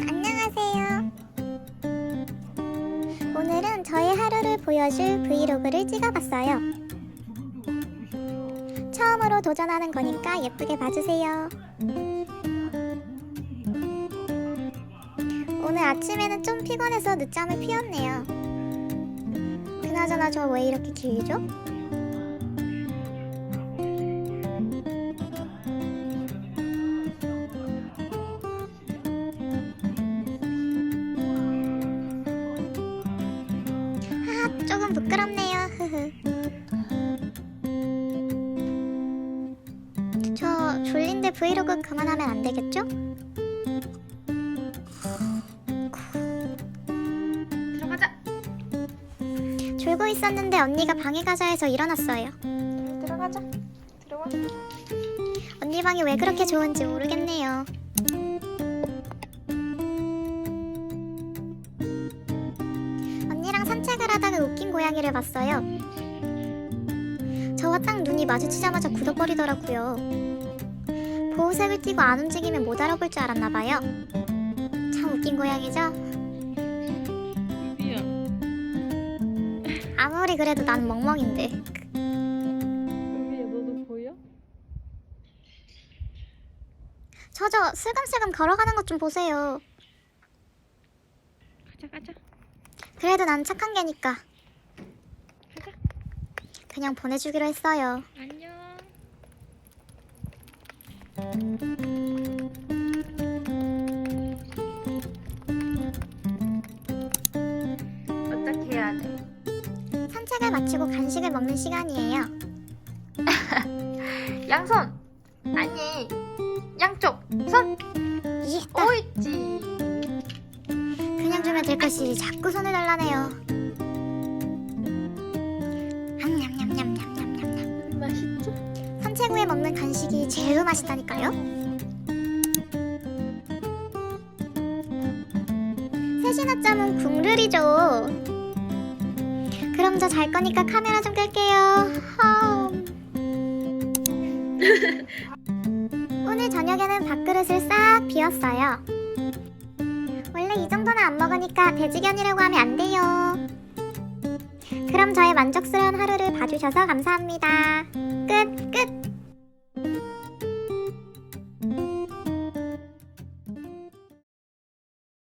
안녕하세요. 오늘은 저의 하루를 보여줄 브이로그를 찍어봤어요. 처음으로 도전하는 거니까 예쁘게 봐주세요. 오늘 아침에는 좀 피곤해서 늦잠을 피웠네요. 그나저나 저 왜 이렇게 길죠? 조금 부끄럽네요. 흐흐. 저 졸린데 브이로그 그만하면 안 되겠죠? 들어가자. 졸고 있었는데 언니가 방에 가자 해서 일어났어요. 들어가자. 들어와. 언니 방이 왜 그렇게 좋은지 모르겠네요. 산책을 하다가 웃긴 고양이를 봤어요. 저와 딱 눈이 마주치자마자 굳어버리더라고요. 보호색을 띠고 안 움직이면 못 알아볼 줄 알았나 봐요. 참 웃긴 고양이죠? 아무리 그래도 난 멍멍인데. 저 저 슬금슬금 걸어가는 것 좀 보세요. 가자 가자. 그래도 난 착한 개니까. 그냥 보내주기로 했어요. 안녕. 어떻게 해야 돼? 산책을 마치고 간식을 먹는 시간이에요. 양손. 아니. 양쪽. 손. 이, 딱 오있지. 것이 자꾸 손을 달라네요. 냠냠냠냠냠냠냠. 맛있죠? 산책 후에 먹는 간식이 제일 맛있다니까요. 셋이나 짬은 국룰이죠. 그럼 저 잘 거니까 카메라 좀 끌게요. 험. 오늘 저녁에는 밥그릇을 싹 비웠어요. 원래 이 정도는 안 먹으니까 돼지견이라고 하면 안 돼요. 그럼 저의 만족스러운 하루를 봐주셔서 감사합니다. 끝, 끝.